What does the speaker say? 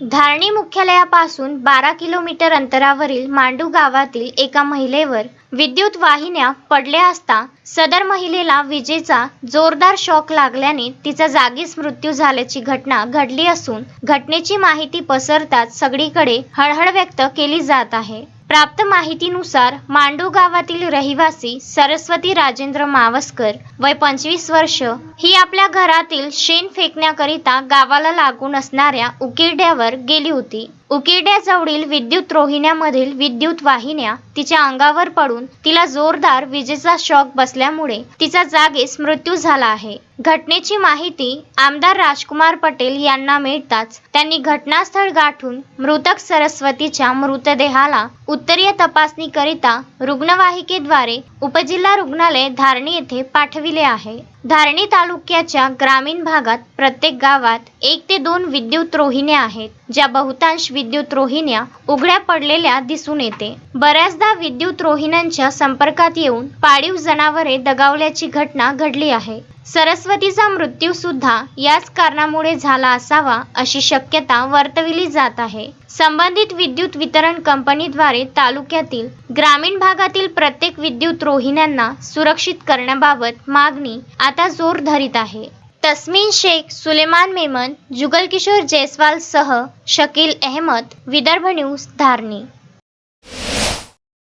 धारणी मुख्यालयापासून बारा किलोमीटर अंतरावरील मांडू गावातील एका महिलेवर विद्युत वाहिन्या पडल्या असता सदर महिलेला विजेचा जोरदार शॉक लागल्याने तिचा जागीच मृत्यू झाल्याची घटना घडली असून घटनेची माहिती पसरताच सगळीकडे हळहळ व्यक्त केली जात आहे. प्राप्त माहितीनुसार मांडू गावातील रहिवासी सरस्वती राजेंद्र मावस्कर वय पंचवीस वर्ष ही आपल्या घरातील शेण फेकण्याकरिता गावाला लागून असणाऱ्या उकिरड्यावर गेली होती. उकिरड्याजवळील विद्युत रोहिण्यामधील विद्युत वाहिन्या तिच्या अंगावर पडून तिला जोरदार विजेचा शॉक बसल्यामुळे तिचा जागीच मृत्यू झाला आहे. घटनेची माहिती आमदार राजकुमार पटेल यांना मिळताच त्यांनी घटनास्थळ गाठून मृतक सरस्वतीच्या मृतदेहाला उत्तरीय तपासणीकरिता रुग्णवाहिकेद्वारे उपजिल्हा रुग्णालय धारणी येथे पाठविले आहे. धारणी तालुक्याच्या ग्रामीण भागात प्रत्येक गावात एक ते दोन विद्युत रोहिण्या आहेत ज्या बहुतांश विद्युत रोहिण्या उघड्या पडलेल्या दिसून येते. बऱ्याचदा विद्युत रोहिण्यांच्या संपर्कात येऊन पाळीव जनावरे दगावल्याची घटना घडली आहे. सरस्वतीचा मृत्यू सुद्धा याच कारणामुळे झाला असावा अशी शक्यता वर्तविली जात आहे. संबंधित विद्युत वितरण कंपनीद्वारे तालुक्यातील ग्रामीण भागातील प्रत्येक विद्युत रोहिण्यांना सुरक्षित करण्याबाबत मागणी आता जोर धरीत आहे. तस्मिन शेख सुलेमान मेमन जुगलकिशोर जयस्वाल सह शकील अहमद विदर्भ न्यूज धारणी.